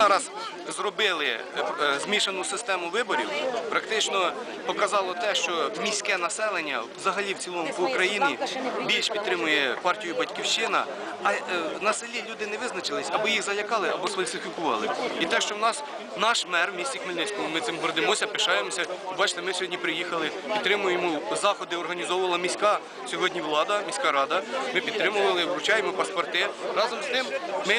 Зараз зробили е, е, змішану систему виборів. Практично показало те, що міське населення взагалі в цілому по Україні більш підтримує партію Батьківщина. А е, на селі люди не визначились, або їх залякали, або сфальсифікували. І те, що в нас наш мер в місті Хмельницькому, ми цим гордимося, пишаємося. Бачите, ми сьогодні приїхали, підтримуємо заходи, організовувала міська сьогодні влада, міська рада. Ми підтримували, вручаємо паспорти. Разом з тим ми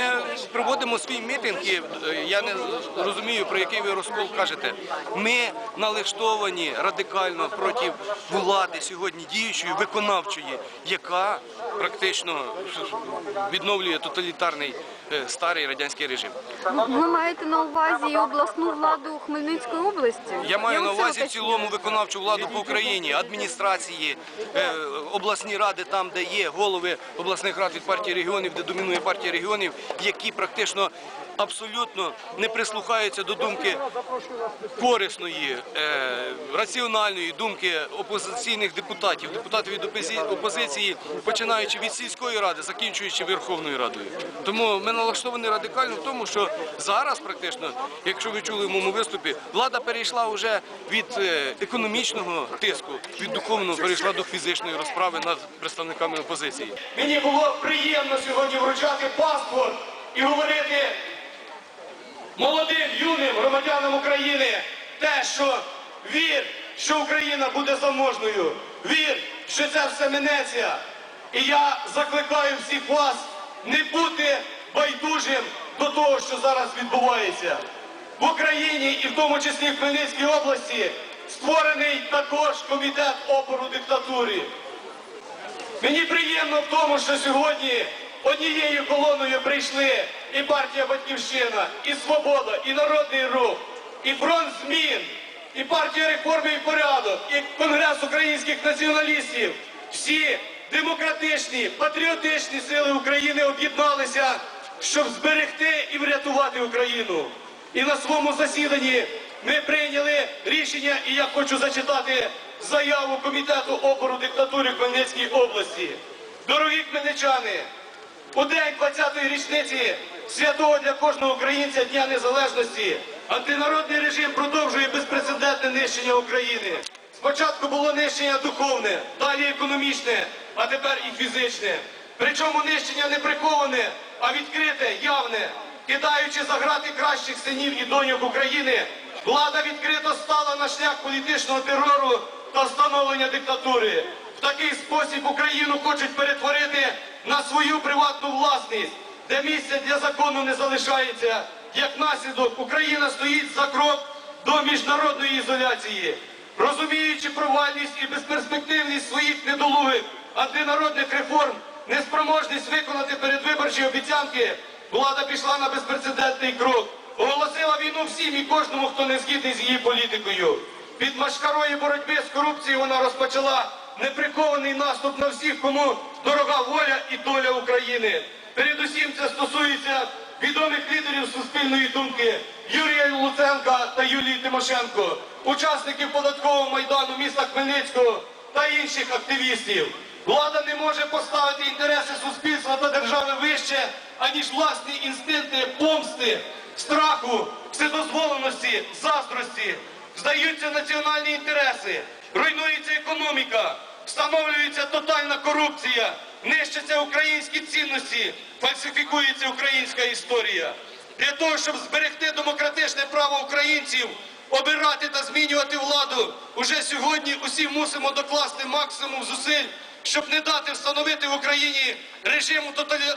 проводимо свій мітинг. І, я не розумію, про який ви розкол кажете. Ми налаштовані радикально проти влади сьогодні діючої, виконавчої, яка практично відновлює тоталітарний е, старий радянський режим. Ви маєте на увазі і обласну владу Хмельницької області? Я маю на увазі в цілому виконавчу владу по Україні, адміністрації, е, обласні ради, там, де є голови обласних рад від партії регіонів, де домінує партія регіонів, які практично абсолютно не прислухаються до думки корисної, е, раціональної думки опозиційних депутатів, депутатів від опозиції, починаючи від сільської ради, закінчуючи Верховною Радою. Тому ми налаштовані радикально в тому, що зараз практично, якщо ви чули в моєму виступі, влада перейшла вже від е, економічного тиску, від духовного перейшла до фізичної розправи над представниками опозиції. Мені було приємно сьогодні вручати паспорт і говорити молодим юним громадянам України те, що вір, що Україна буде заможною, вір, що це все минеться. І я закликаю всіх вас не бути байдужим до того, що зараз відбувається. В Україні і в тому числі в Хмельницькій області створений також комітет опору диктатурі. Мені приємно в тому, що сьогодні однією колоною прийшли і партія Батьківщина, і Свобода, і Народний рух, і фронт змін, і партія реформи і порядок, і Конгрес українських націоналістів. Всі демократичні, патріотичні сили України об'єдналися, щоб зберегти і врятувати Україну. І на своєму засіданні ми прийняли рішення, і я хочу зачитати заяву комітету опору диктатури в Хмельницькій області. Дорогі хмельничани, у день 20-ї річниці святого для кожного українця Дня Незалежності антинародний режим продовжує безпрецедентне нищення України. Спочатку було нищення духовне, далі економічне, а тепер і фізичне. Причому нищення не приховане, а відкрите, явне. Кидаючи за грати кращих синів і доньок України, влада відкрито стала на шлях політичного терору та встановлення диктатури. В такий спосіб Україну хочуть перетворити на свою приватну власність, де місця для закону не залишається. Як наслідок, Україна стоїть за крок до міжнародної ізоляції. Розуміючи провальність і безперспективність своїх недолугих антинародних реформ, неспроможність виконати передвиборчі обіцянки, влада пішла на безпрецедентний крок. Оголосила війну всім і кожному, хто не згідний з її політикою. Під машкарою боротьби з корупцією вона розпочала неприхований наступ на всіх, кому дорога воля і доля України. Передусім це стосується відомих лідерів суспільної думки Юрія Луценка та Юлії Тимошенко, учасників податкового майдану міста Хмельницького та інших активістів. Влада не може поставити інтереси суспільства та держави вище, аніж власні інстинкти помсти, страху, вседозволеності, заздрості. Здаються національні інтереси, руйнується економіка, встановлюється тотальна корупція, нищаться українські цінності, фальсифікується українська історія. Для того, щоб зберегти демократичне право українців обирати та змінювати владу, уже сьогодні усі мусимо докласти максимум зусиль, щоб не дати встановити в Україні режиму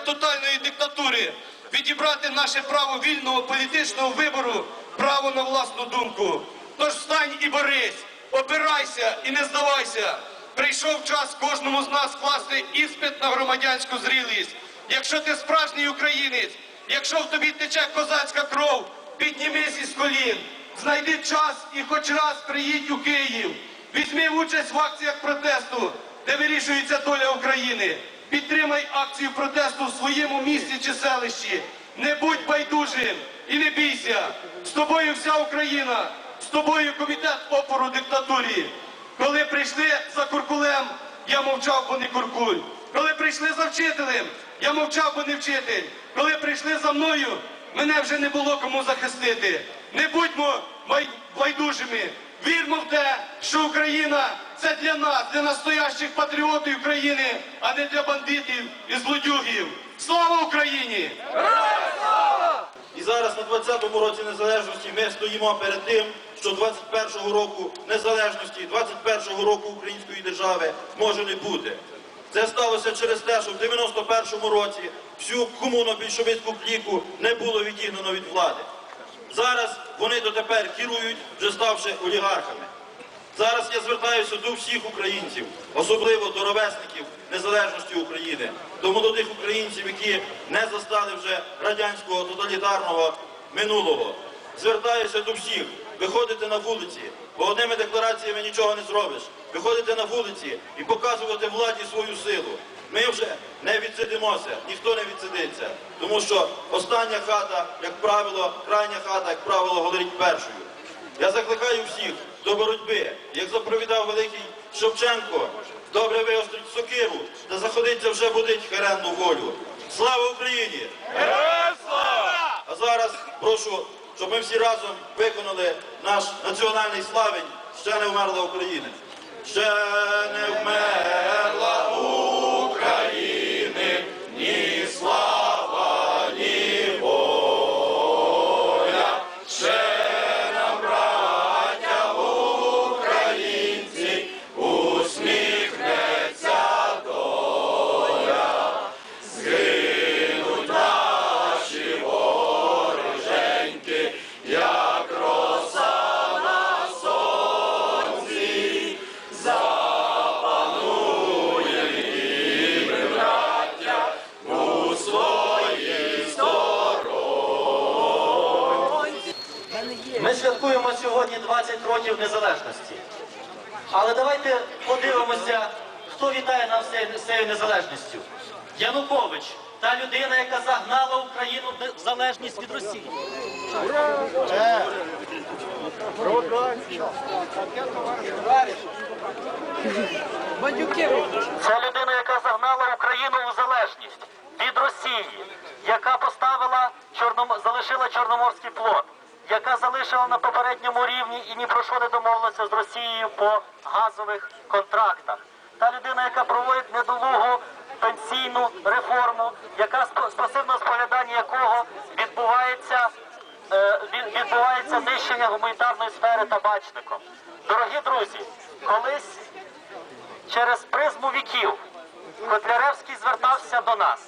тотальної диктатури, відібрати наше право вільного політичного вибору, право на власну думку. Тож встань і борись, опирайся і не здавайся. Прийшов час кожному з нас скласти іспит на громадянську зрілість. Якщо ти справжній українець, якщо в тобі тече козацька кров, піднімись із колін, знайди час і хоч раз приїдь у Київ. Візьми участь в акціях протесту, де вирішується доля України. Підтримай акцію протесту в своєму місті чи селищі. Не будь байдужим і не бійся. З тобою вся Україна, з тобою комітет опору диктатурі. Коли прийшли за куркулем, я мовчав, бо не куркуль. Коли прийшли за вчителем, я мовчав, бо не вчитель. Коли прийшли за мною, мене вже не було кому захистити. Не будьмо байдужими. Вірмо в те, що Україна це для нас, для настоящих патріотів України, а не для бандитів і злодюгів. Слава Україні! І зараз на 20-му році незалежності ми стоїмо перед тим, що 21-го року незалежності, 21-го року української держави може не бути. Це сталося через те, що в 91-му році всю комуно-більшовицьку кліку не було відігнано від влади. Зараз вони дотепер керують, вже ставши олігархами. Зараз я звертаюся до всіх українців, особливо до ровесників незалежності України, до молодих українців, які не застали вже радянського тоталітарного минулого. Звертаюся до всіх, виходити на вулиці, бо одними деклараціями нічого не зробиш. Виходити на вулиці і показувати владі свою силу. Ми вже не відсидимося, ніхто не відсидиться, тому що остання хата, як правило, крайня хата, як правило, говорить першою. Я закликаю всіх до боротьби, як заповідав великий Шевченко, добре виострить сокиру та заходиться вже будить херенну волю. Слава Україні! Героям слава! А зараз прошу, щоб ми всі разом виконали наш національний славень ще не вмерла Україна. Ще не вмерла 20 років незалежності. Але давайте подивимося, хто вітає нас цією- незалежністю. Янукович, та людина, яка загнала Україну в залежність від Росії. Це людина, яка загнала Україну у залежність від Росії, яка поставила залишила Чорноморський флот, яка залишила на попередньому рівні і ні про що не домовилася з Росією по газових контрактах. Та людина, яка проводить недолугу пенсійну реформу, яка з пасивного споглядання якого відбувається е, відбувається нищення гуманітарної сфери табачником. Дорогі друзі, колись через призму віків Котляревський звертався до нас,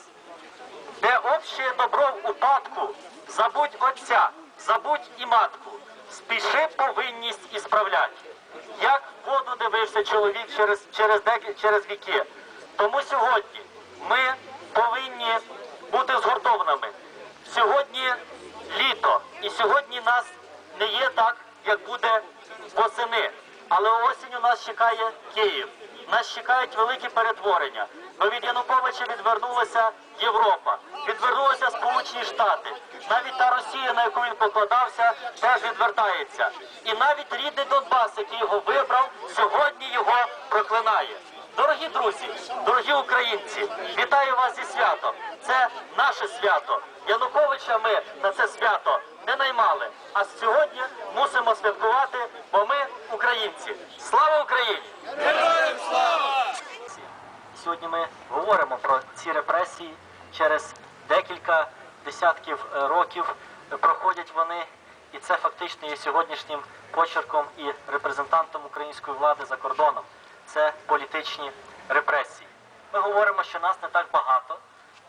де общее добро в упадку, забудь отця, забудь і матку, спіши повинність і справлять. Як воду дивився чоловік через, через, декі- через віки. Тому сьогодні ми повинні бути згуртованими. Сьогодні літо, і сьогодні нас не є так, як буде восени. Але осінь у нас чекає Київ. Нас чекають великі перетворення. Бо від Януковича відвернулася Європа, відвернулися Сполучені Штати. Навіть та Росія, на яку він покладався, теж відвертається. І навіть рідний Донбас, який його вибрав, сьогодні його проклинає. Дорогі друзі, дорогі українці, вітаю вас зі святом. Це наше свято. Януковича ми на це свято не наймали. А сьогодні мусимо святкувати, бо ми українці. Слава Україні! Сьогодні ми говоримо про ці репресії. Через десятків е, років проходять вони, і це фактично є сьогоднішнім почерком і репрезентантом української влади за кордоном. Це політичні репресії. Ми говоримо, що нас не так багато,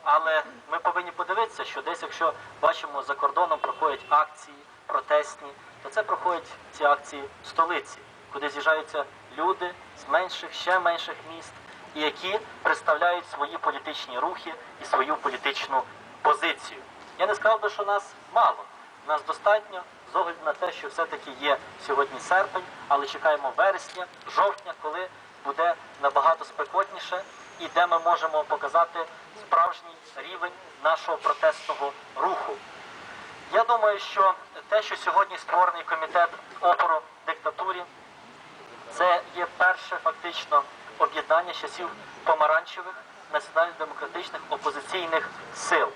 але ми повинні подивитися, що десь, якщо бачимо за кордоном проходять акції протестні, то це проходять ці акції в столиці, куди з'їжджаються люди з менших, ще менших міст, і які представляють свої політичні рухи і свою політичну позицію. Я не сказав би, що нас мало. Нас достатньо з огляду на те, що все-таки є сьогодні серпень, але чекаємо вересня, жовтня, коли буде набагато спекотніше і де ми можемо показати справжній рівень нашого протестного руху. Я думаю, що те, що сьогодні створений комітет опору диктатурі, це є перше фактично об'єднання часів помаранчевих національно-демократичних опозиційних сил.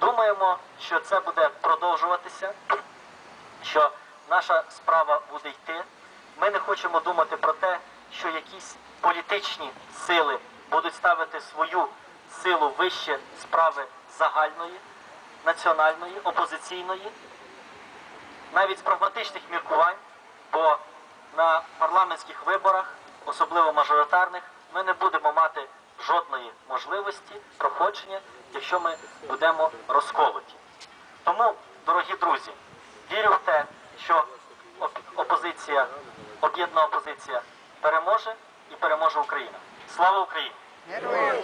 Думаємо, що це буде продовжуватися, що наша справа буде йти. Ми не хочемо думати про те, що якісь політичні сили будуть ставити свою силу вище справи загальної, національної, опозиційної, навіть з прагматичних міркувань, бо на парламентських виборах, особливо мажоритарних, ми не будемо мати жодної можливості проходження, якщо ми будемо розколоті. Тому, дорогі друзі, вірю в те, що опозиція, об'єднана опозиція переможе і переможе Україна. Слава Україні! Героям